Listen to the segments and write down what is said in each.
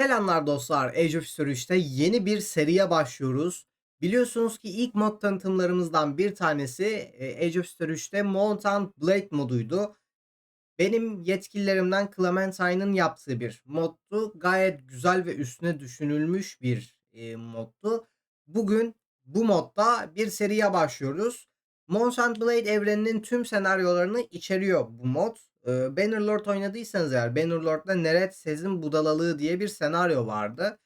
Selamlar dostlar. Age of History 3'te yeni bir seriye başlıyoruz. Biliyorsunuz ki ilk mod tanıtımlarımızdan bir tanesi e, Age of History 3'te Mountain Blade moduydu. Benim yetkililerimden Clementine'ın yaptığı bir moddu. Gayet güzel ve üstüne düşünülmüş bir e, moddu. Bugün bu modda bir seriye başlıyoruz. Mountain Blade evreninin tüm senaryolarını içeriyor bu mod. Ee, Bannerlord oynadıysanız eğer Bannerlord'da Neret Sez'in Budalalığı diye bir senaryo vardı.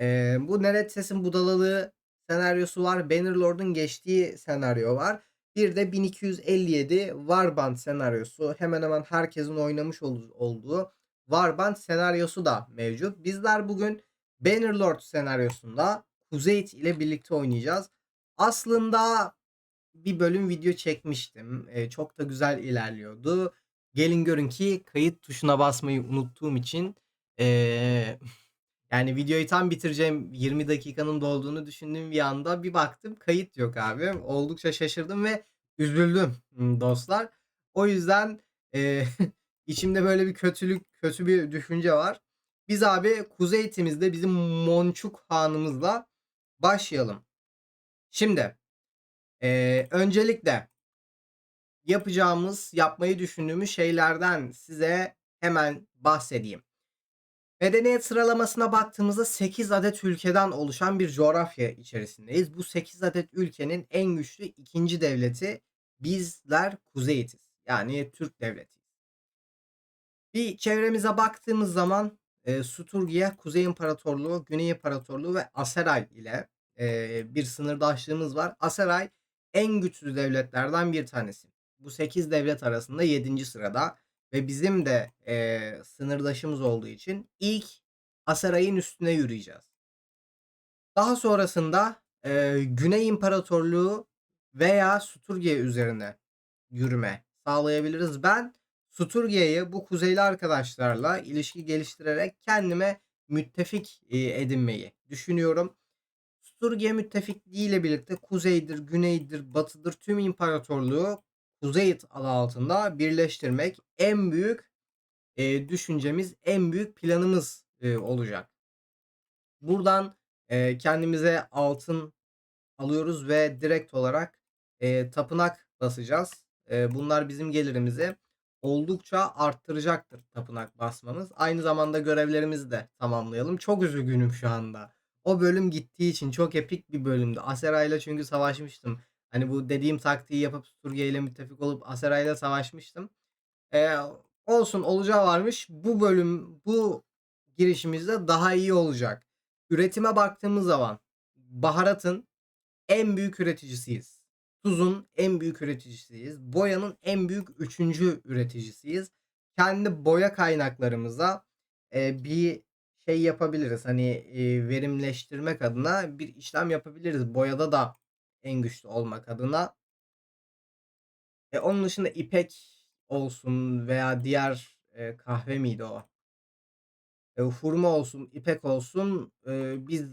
Ee, bu Neret Sez'in Budalalığı senaryosu var. Bannerlord'un geçtiği senaryo var. Bir de 1257 Warband senaryosu. Hemen hemen herkesin oynamış ol- olduğu Warband senaryosu da mevcut. Bizler bugün Bannerlord senaryosunda Kuzeyt ile birlikte oynayacağız. Aslında bir bölüm video çekmiştim. Eee, çok da güzel ilerliyordu. Gelin görün ki kayıt tuşuna basmayı unuttuğum için eee, yani videoyu tam bitireceğim 20 dakikanın dolduğunu düşündüğüm bir anda bir baktım kayıt yok abi. Oldukça şaşırdım ve üzüldüm ımm, dostlar. O yüzden eee, içimde böyle bir kötülük, kötü bir düşünce var. Biz abi Kuzeytimizde bizim Monçuk Hanımızla başlayalım. Şimdi eee, öncelikle yapacağımız, yapmayı düşündüğümüz şeylerden size hemen bahsedeyim. Medeniyet sıralamasına baktığımızda 8 adet ülkeden oluşan bir coğrafya içerisindeyiz. Bu 8 adet ülkenin en güçlü ikinci devleti bizler Kuzeyitiz. Yani Türk devleti. Bir çevremize baktığımız zaman e, Suturgiye, Kuzey İmparatorluğu, Güney İmparatorluğu ve Aseray ile e, bir sınırdaşlığımız var. Aseray en güçlü devletlerden bir tanesi. Bu 8 devlet arasında 7. sırada ve bizim de e, sınırdaşımız olduğu için ilk Aseray'ın üstüne yürüyeceğiz. Daha sonrasında e, Güney İmparatorluğu veya Suturgiye üzerine yürüme sağlayabiliriz. Ben Suturgiye'yi bu kuzeyli arkadaşlarla ilişki geliştirerek kendime müttefik edinmeyi düşünüyorum. Suturgiye müttefikliği ile birlikte kuzeydir, güneydir, batıdır tüm imparatorluğu Kuzeyit adı altında birleştirmek en büyük e, düşüncemiz, en büyük planımız e, olacak. Buradan e, kendimize altın alıyoruz ve direkt olarak e, tapınak basacağız. E, bunlar bizim gelirimizi oldukça arttıracaktır tapınak basmamız. Aynı zamanda görevlerimizi de tamamlayalım. Çok üzgünüm şu anda. O bölüm gittiği için çok epik bir bölümdü. Asera ile çünkü savaşmıştım. Hani bu dediğim taktiği yapıp Sturge ile müttefik olup Asera ile savaşmıştım. Ee, olsun olacağı varmış. Bu bölüm bu girişimizde daha iyi olacak. Üretime baktığımız zaman baharatın en büyük üreticisiyiz. Tuzun en büyük üreticisiyiz. Boyanın en büyük üçüncü üreticisiyiz. Kendi boya kaynaklarımıza e, bir şey yapabiliriz. Hani e, verimleştirmek adına bir işlem yapabiliriz. Boyada da en güçlü olmak adına. E, onun dışında ipek olsun veya diğer e, kahve miydi o? E, hurma olsun, ipek olsun e, biz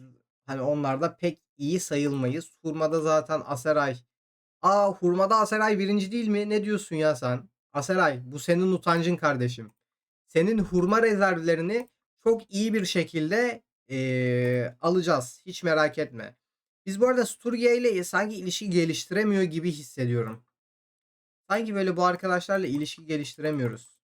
hani onlarda pek iyi sayılmayız. Hurmada zaten Aseray. Aa hurmada Aseray birinci değil mi? Ne diyorsun ya sen? Aseray bu senin utancın kardeşim. Senin hurma rezervlerini çok iyi bir şekilde e, alacağız. Hiç merak etme. Biz bu arada Sturgia ile sanki ilişki geliştiremiyor gibi hissediyorum. Sanki böyle bu arkadaşlarla ilişki geliştiremiyoruz.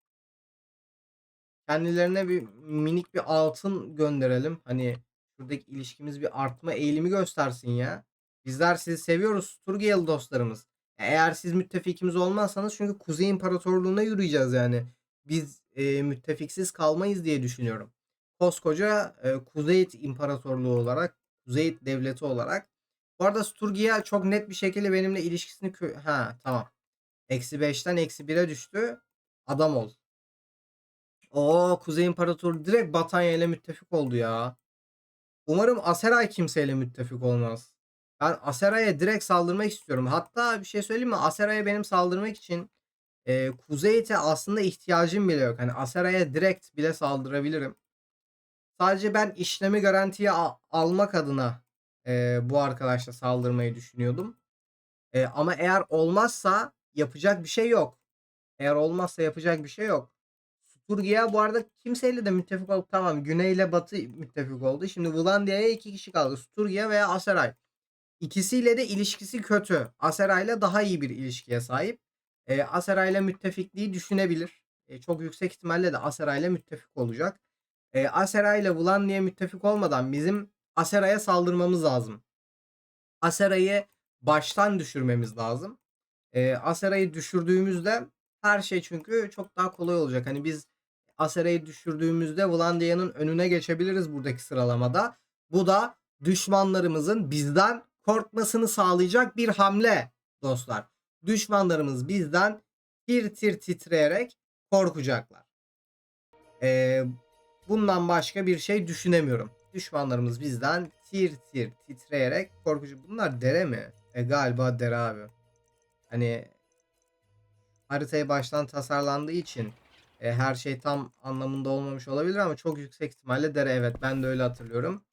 Kendilerine bir minik bir altın gönderelim. Hani şuradaki ilişkimiz bir artma eğilimi göstersin ya. Bizler sizi seviyoruz Sturgiyalı dostlarımız. Eğer siz müttefikimiz olmazsanız çünkü Kuzey İmparatorluğu'na yürüyeceğiz yani. Biz e, müttefiksiz kalmayız diye düşünüyorum. Koskoca e, Kuzey İmparatorluğu olarak, Kuzey Devleti olarak. Bu arada Sturgia çok net bir şekilde benimle ilişkisini... Ha tamam. Eksi 5'ten eksi 1'e düştü. Adam ol. Oo Kuzey İmparatoru direkt Batanya ile müttefik oldu ya. Umarım Aseray kimseyle müttefik olmaz. Ben Aseray'a direkt saldırmak istiyorum. Hatta bir şey söyleyeyim mi? Aseray'a benim saldırmak için e, Kuzeyit'e aslında ihtiyacım bile yok. Hani Aseray'a direkt bile saldırabilirim. Sadece ben işlemi garantiye a- almak adına e, bu arkadaşla saldırmayı düşünüyordum. E, ama eğer olmazsa yapacak bir şey yok. Eğer olmazsa yapacak bir şey yok. Sturgia bu arada kimseyle de müttefik olup tamam Güney ile Batı müttefik oldu. Şimdi Vlandia'ya iki kişi kaldı. Sturgia veya Aseray. İkisiyle de ilişkisi kötü. Aseray'la daha iyi bir ilişkiye sahip. E, Aseray'la müttefikliği düşünebilir. E, çok yüksek ihtimalle de Aseray'la müttefik olacak. E, Aseray'la Vlandia müttefik olmadan bizim Aseray'a saldırmamız lazım. Aseray'ı baştan düşürmemiz lazım. E, Aseray'ı düşürdüğümüzde her şey çünkü çok daha kolay olacak. Hani biz Aseray'ı düşürdüğümüzde Vlandia'nın önüne geçebiliriz buradaki sıralamada. Bu da düşmanlarımızın bizden korkmasını sağlayacak bir hamle dostlar. Düşmanlarımız bizden tir tir titreyerek korkacaklar. Ee, bundan başka bir şey düşünemiyorum. Düşmanlarımız bizden tir tir titreyerek korkucu. Bunlar dere mi? E galiba dere abi. Hani haritaya baştan tasarlandığı için e, her şey tam anlamında olmamış olabilir ama çok yüksek ihtimalle dere evet ben de öyle hatırlıyorum.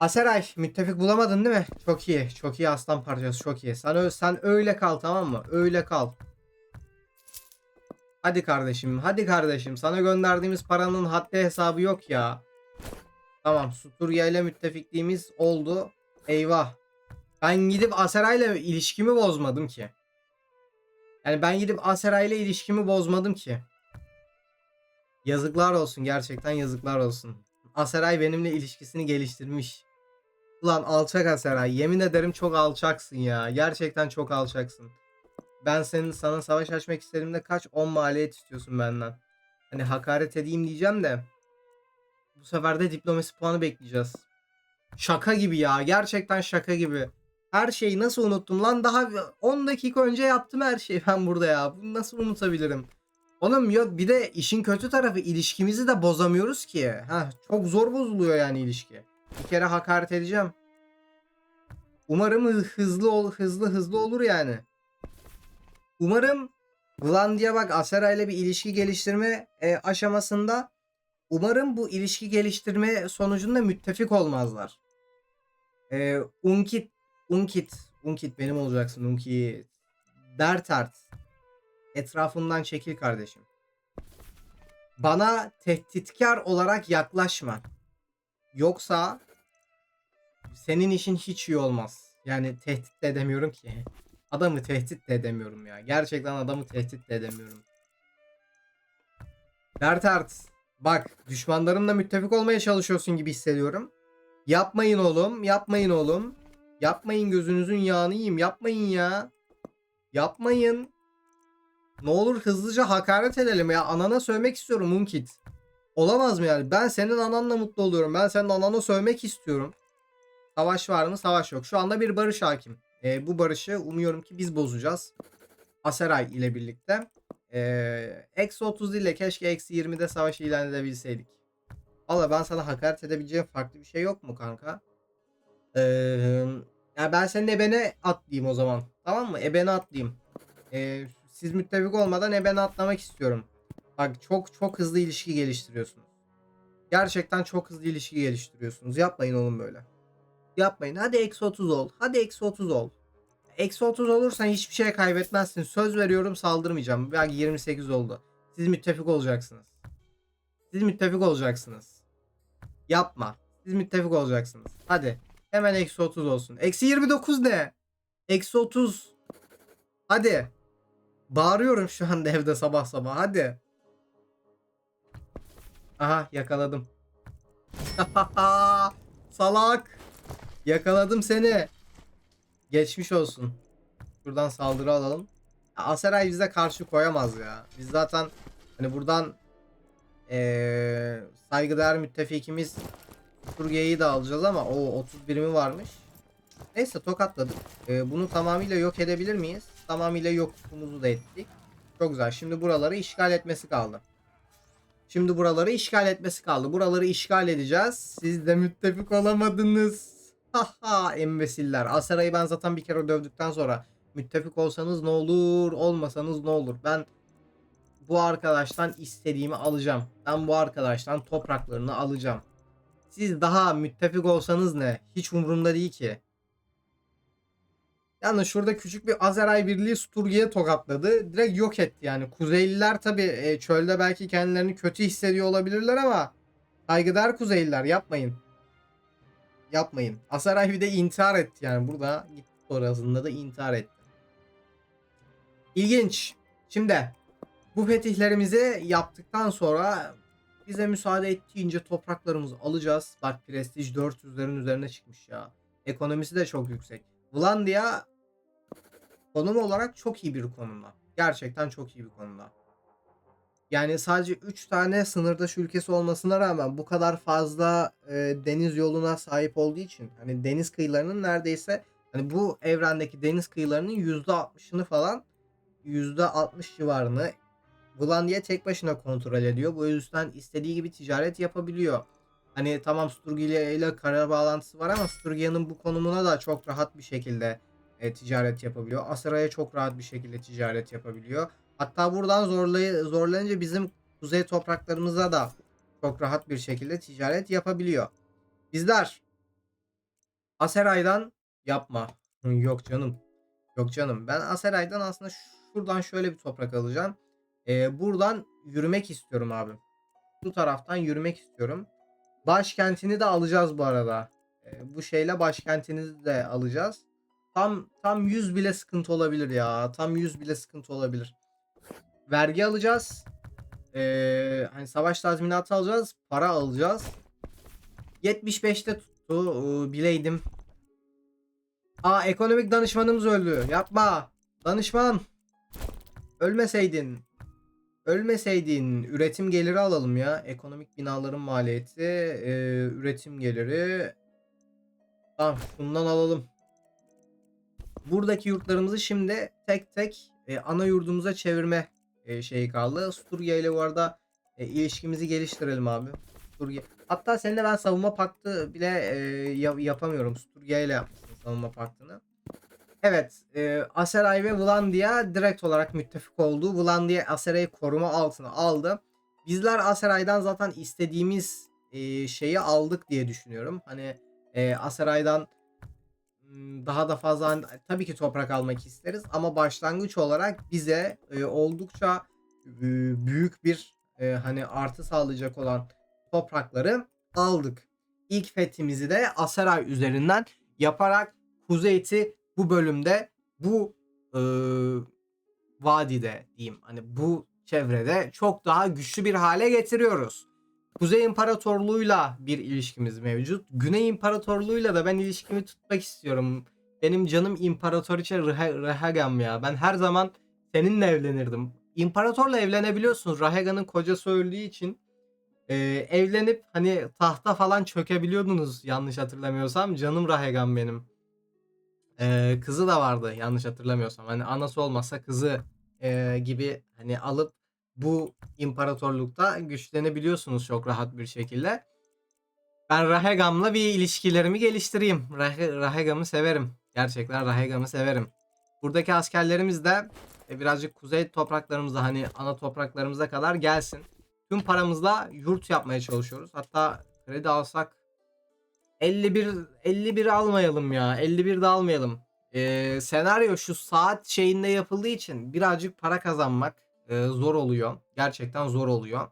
Aseray müttefik bulamadın değil mi? Çok iyi. Çok iyi aslan parçası çok iyi. Sen, sen öyle kal tamam mı? Öyle kal. Hadi kardeşim. Hadi kardeşim. Sana gönderdiğimiz paranın haddi hesabı yok ya. Tamam. Suturya ile müttefikliğimiz oldu. Eyvah. Ben gidip Aseray'la ilişkimi bozmadım ki. Yani ben gidip Aseray'la ilişkimi bozmadım ki. Yazıklar olsun. Gerçekten yazıklar olsun. Aseray benimle ilişkisini geliştirmiş. Ulan alçak Aseray. Yemin ederim çok alçaksın ya. Gerçekten çok alçaksın. Ben senin sana savaş açmak istediğimde kaç 10 maliyet istiyorsun benden. Hani hakaret edeyim diyeceğim de. Bu sefer de diplomasi puanı bekleyeceğiz. Şaka gibi ya. Gerçekten şaka gibi. Her şeyi nasıl unuttum lan? Daha 10 dakika önce yaptım her şeyi ben burada ya. Bunu nasıl unutabilirim? Oğlum yok bir de işin kötü tarafı ilişkimizi de bozamıyoruz ki. Ha çok zor bozuluyor yani ilişki. Bir kere hakaret edeceğim. Umarım hı- hızlı ol hızlı hızlı olur yani. Umarım Glandia bak Asera ile bir ilişki geliştirme e, aşamasında umarım bu ilişki geliştirme sonucunda müttefik olmazlar. E, Unkit Unkit Unkit benim olacaksın Unkit. Dertart etrafından çekil kardeşim. Bana tehditkar olarak yaklaşma. Yoksa senin işin hiç iyi olmaz. Yani tehdit de edemiyorum ki. Adamı tehdit de edemiyorum ya. Gerçekten adamı tehdit de edemiyorum. Bertart bak düşmanlarımla müttefik olmaya çalışıyorsun gibi hissediyorum. Yapmayın oğlum. Yapmayın oğlum. Yapmayın gözünüzün yağını yiyeyim. Yapmayın ya. Yapmayın. Ne olur hızlıca hakaret edelim ya. Anana sövmek istiyorum Munkit. Olamaz mı yani? Ben senin ananla mutlu oluyorum. Ben senin anana sövmek istiyorum. Savaş var mı? Savaş yok. Şu anda bir barış hakim. Ee, bu barışı umuyorum ki biz bozacağız. Aseray ile birlikte. Ee, eksi 30 ile keşke eksi 20'de savaş ilan edebilseydik. Valla ben sana hakaret edebileceğim farklı bir şey yok mu kanka? Ee, ya ben senin ebene atlayayım o zaman. Tamam mı? Ebene atlayayım. Ee, siz müttefik olmadan ebene atlamak istiyorum. Bak çok çok hızlı ilişki geliştiriyorsunuz. Gerçekten çok hızlı ilişki geliştiriyorsunuz. Yapmayın oğlum böyle. Yapmayın. Hadi eksi 30 ol. Hadi eksi 30 ol. Eksi 30 olursan hiçbir şey kaybetmezsin. Söz veriyorum saldırmayacağım. Belki 28 oldu. Siz müttefik olacaksınız. Siz müttefik olacaksınız. Yapma. Siz müttefik olacaksınız. Hadi. Hemen eksi 30 olsun. Eksi 29 ne? Eksi 30. Hadi. Bağırıyorum şu anda evde sabah sabah. Hadi. Aha yakaladım. Salak. Yakaladım seni. Geçmiş olsun. Şuradan saldırı alalım. Aseray bize karşı koyamaz ya. Biz zaten hani buradan eee saygıdeğer müttefikimiz Turge'yi de alacağız ama o 30 birimi varmış. Neyse tokatladık. Ee, bunu tamamıyla yok edebilir miyiz? Tamamıyla yokumuzu da ettik. Çok güzel. Şimdi buraları işgal etmesi kaldı. Şimdi buraları işgal etmesi kaldı. Buraları işgal edeceğiz. Siz de müttefik olamadınız. Haha embesiller. Asera'yı ben zaten bir kere dövdükten sonra müttefik olsanız ne olur, olmasanız ne olur. Ben bu arkadaştan istediğimi alacağım. Ben bu arkadaştan topraklarını alacağım. Siz daha müttefik olsanız ne? Hiç umurumda değil ki. Yalnız şurada küçük bir Azeray Birliği Sturgi'ye tokatladı. Direkt yok etti yani. Kuzeyliler tabi çölde belki kendilerini kötü hissediyor olabilirler ama saygıdeğer Kuzeyliler yapmayın. Yapmayın. Asaray de intihar etti yani. Burada gitti sonrasında da intihar etti. İlginç. Şimdi bu fetihlerimizi yaptıktan sonra bize müsaade ettiğince topraklarımızı alacağız. Bak prestij 400'lerin üzerine çıkmış ya. Ekonomisi de çok yüksek. Vlandia konum olarak çok iyi bir konumda. Gerçekten çok iyi bir konumda. Yani sadece 3 tane sınırdaş ülkesi olmasına rağmen bu kadar fazla e, deniz yoluna sahip olduğu için hani deniz kıyılarının neredeyse hani bu evrendeki deniz kıyılarının %60'ını falan %60 civarını Vlandia tek başına kontrol ediyor. Bu yüzden istediği gibi ticaret yapabiliyor. Hani tamam Sturgia ile kara bağlantısı var ama Sturgia'nın bu konumuna da çok rahat bir şekilde e, ticaret yapabiliyor. Asara'ya çok rahat bir şekilde ticaret yapabiliyor. Hatta buradan zorlay zorlayınca bizim kuzey topraklarımıza da çok rahat bir şekilde ticaret yapabiliyor. Bizler Aseray'dan yapma. Yok canım. Yok canım. Ben Aseray'dan aslında şuradan şöyle bir toprak alacağım. Ee, buradan yürümek istiyorum abi. Bu taraftan yürümek istiyorum. Başkentini de alacağız bu arada. Ee, bu şeyle başkentini de alacağız. Tam tam 100 bile sıkıntı olabilir ya. Tam 100 bile sıkıntı olabilir. Vergi alacağız. Ee, hani savaş tazminatı alacağız. Para alacağız. 75'te tuttu. Bileydim. Aa ekonomik danışmanımız öldü. Yapma. Danışman. Ölmeseydin. Ölmeseydin. Üretim geliri alalım ya. Ekonomik binaların maliyeti. E, üretim geliri. Tamam şundan alalım. Buradaki yurtlarımızı şimdi tek tek e, ana yurdumuza çevirme e, şeyi kaldı. Sturgia ile bu arada e, ilişkimizi geliştirelim abi. Sturgia. Hatta seninle ben savunma paktı bile e, ya- yapamıyorum. Sturgia ile yapmışsın savunma paktını. Evet, e, Aseray ve Vlandia direkt olarak müttefik oldu. Vlandia Aseray'ı koruma altına aldı. Bizler Aseray'dan zaten istediğimiz e, şeyi aldık diye düşünüyorum. Hani e, Aseray'dan daha da fazla tabii ki toprak almak isteriz ama başlangıç olarak bize e, oldukça e, büyük bir e, hani artı sağlayacak olan toprakları aldık. İlk fethimizi de Aseray üzerinden yaparak Kuzeyt'i bu bölümde bu e, vadide diyeyim hani bu çevrede çok daha güçlü bir hale getiriyoruz. Kuzey İmparatorluğu'yla bir ilişkimiz mevcut. Güney İmparatorluğu'yla da ben ilişkimi tutmak istiyorum. Benim canım İmparatoriçe Rah- Rahagam ya. Ben her zaman seninle evlenirdim. İmparatorla evlenebiliyorsunuz. Rahaga'nın kocası öldüğü için e, evlenip hani tahta falan çökebiliyordunuz yanlış hatırlamıyorsam. Canım Rahagam benim. E, kızı da vardı yanlış hatırlamıyorsam. Hani anası olmasa kızı e, gibi hani alıp bu imparatorlukta güçlenebiliyorsunuz çok rahat bir şekilde. Ben Rahegam'la bir ilişkilerimi geliştireyim. Rahe, Rahegam'ı severim. Gerçekten Rahegam'ı severim. Buradaki askerlerimiz de e, birazcık kuzey topraklarımıza hani ana topraklarımıza kadar gelsin. Tüm paramızla yurt yapmaya çalışıyoruz. Hatta kredi alsak 51 51 almayalım ya. 51 de almayalım. Ee, senaryo şu saat şeyinde yapıldığı için birazcık para kazanmak e, zor oluyor. Gerçekten zor oluyor.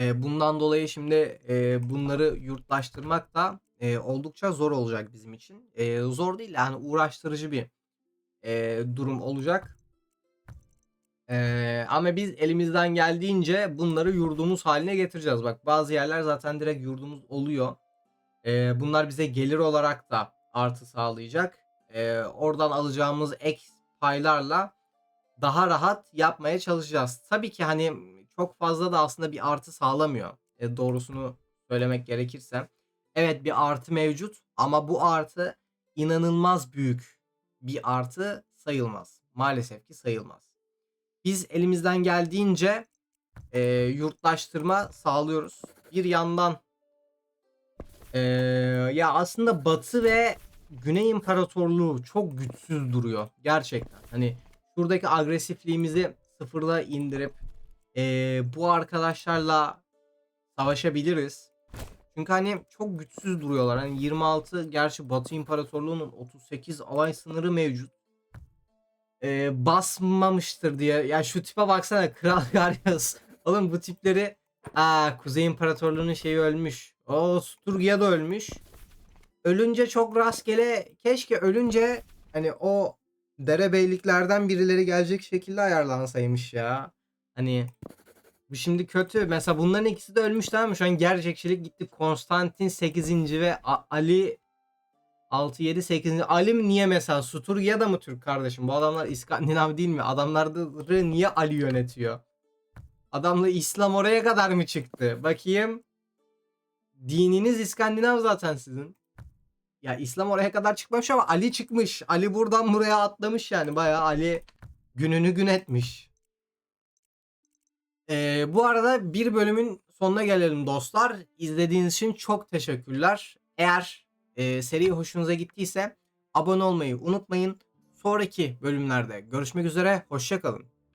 E, bundan dolayı şimdi e, bunları yurtlaştırmak da e, oldukça zor olacak bizim için. E, zor değil yani uğraştırıcı bir e, durum olacak. E, ama biz elimizden geldiğince bunları yurdumuz haline getireceğiz. Bak bazı yerler zaten direkt yurdumuz oluyor. E, bunlar bize gelir olarak da artı sağlayacak. E, oradan alacağımız ek paylarla daha rahat yapmaya çalışacağız. Tabii ki hani çok fazla da aslında bir artı sağlamıyor. E, doğrusunu söylemek gerekirse. Evet bir artı mevcut ama bu artı inanılmaz büyük bir artı sayılmaz. Maalesef ki sayılmaz. Biz elimizden geldiğince e, yurtlaştırma sağlıyoruz. Bir yandan e, ya aslında Batı ve Güney İmparatorluğu çok güçsüz duruyor. Gerçekten. Hani şuradaki agresifliğimizi sıfırla indirip e, bu arkadaşlarla savaşabiliriz. Çünkü hani çok güçsüz duruyorlar. Hani 26 gerçi Batı İmparatorluğu'nun 38 alay sınırı mevcut. Ee, basmamıştır diye. Ya şu tipe baksana Kral Garyos. Oğlum bu tipleri Aa Kuzey İmparatorluğu'nun şeyi ölmüş. O Sturgia da ölmüş. Ölünce çok rastgele keşke ölünce hani o derebeyliklerden birileri gelecek şekilde ayarlansaymış ya. Hani bu şimdi kötü. Mesela bunların ikisi de ölmüş tamam mı? Şu an gerçekçilik gitti. Konstantin 8. ve Ali 6 7 8. Ali niye mesela Sturgia da mı Türk kardeşim? Bu adamlar İskandinav değil mi? Adamları niye Ali yönetiyor? Adamla İslam oraya kadar mı çıktı? Bakayım. Dininiz İskandinav zaten sizin. Ya İslam oraya kadar çıkmamış ama Ali çıkmış. Ali buradan buraya atlamış yani. Bayağı Ali gününü gün etmiş. Ee, bu arada bir bölümün sonuna gelelim dostlar. İzlediğiniz için çok teşekkürler. Eğer e, seri hoşunuza gittiyse abone olmayı unutmayın. Sonraki bölümlerde görüşmek üzere. Hoşçakalın.